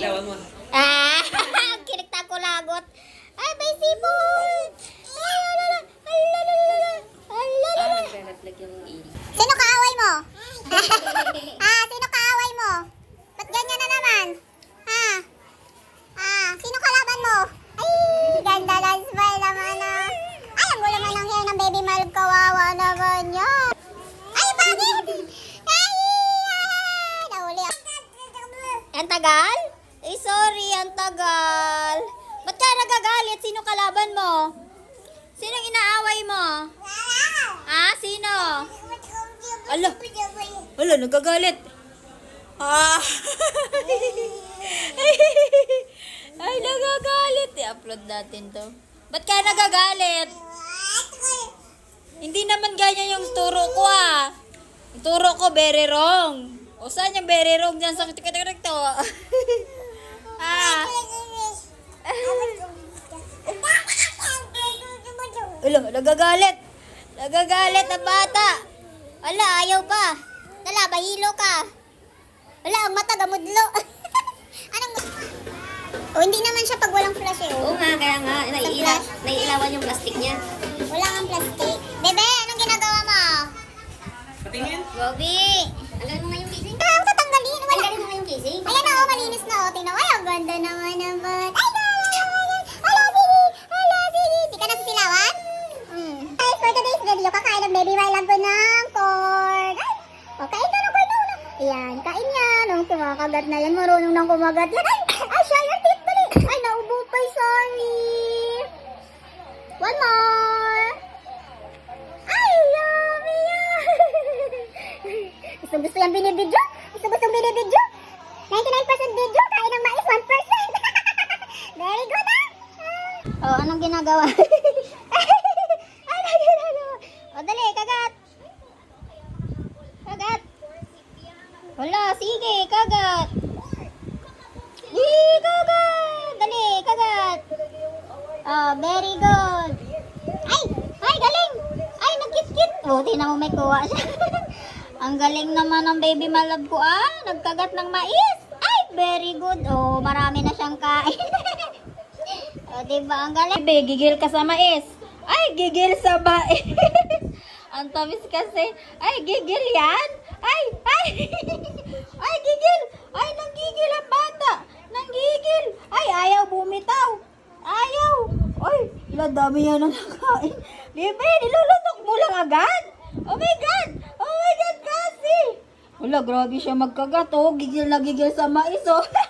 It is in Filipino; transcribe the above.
Ilawan mo. Ah, kinikta ko lagot. Ay, may sipon! Ay, alala, alala, alala. Ah, nagre-reflect yung ili. Sino kaaway mo? ah, sino kaaway mo? Ba't ganyan na naman? Ha? Ah, sino kalaban mo? Ay, ganda lang smile naman ah. Ay, ang gulo naman ng hair ng baby Malv. Kawawa naman yan. Ay, bakit? Ay, ah, nahuli ako. Ang tagal? Eh, sorry, ang tagal. Ba't ka nagagalit? Sino kalaban mo? Sino inaaway mo? Ah, sino? Ala. Wala, nagagalit. Ah. Ay, nagagalit. I-upload natin to. Ba't ka nagagalit? Hindi naman ganyan yung turo ko ah. Yung turo ko, very wrong. O saan yung very wrong dyan sa tikitik to? Ah. Ala, nagagalit. Nagagalit na bata. Ala, ayaw pa. Dala, bahilo ka. Wala, ang mata gamudlo. Anong O, hindi naman siya pag walang flash eh. Oo Oh. nga, kaya nga. Naiila, naiilawan yung plastic niya. Wala kang plastic. Bebe, anong ginagawa mo? Patingin. Bobby. Tanggalin mo nga yung casing. Ah, tatanggalin. Wala. Tanggalin mo nga yung casing. Ayan na, Ayan, kain niya. Nung kumakagat na yan, marunong nang kumagat yan. Ay, ay, siya yung tit dali. Ay, naubo pa, sorry. One more. Ay, yummy yan. gusto gusto yung binibidyo. Gusto gusto binibidyo. 99% video, kain ng mais, 1%. Very good, ah. Oh, anong ginagawa? anong ginagawa? O, dali, kagat. Kagat. Wala, sige, kagat. Yee, kagat. Dali, kagat. Oh, very good. Ay, ay, galing. Ay, nagkit-kit. Oh, tingnan mo may kuha siya. Ang galing naman ng baby malab ko ah. Nagkagat ng mais. Ay, very good. Oh, marami na siyang kain. oh, diba? Ang galing. Baby, gigil ka sa mais. Ay, gigil sa mais. Ang tamis kasi. Ay, gigil yan. Ay, ay. ay, gigil. Ay, nanggigil ang bata. Nanggigil. Ay, ayaw bumitaw. Ayaw. Ay, ilang dami yan ang nakain. Bebe, nilulutok mo lang agad. Oh my God! Oh my God, kasi! Wala, grabe siya magkagat, oh. Gigil na gigil sa mais, oh.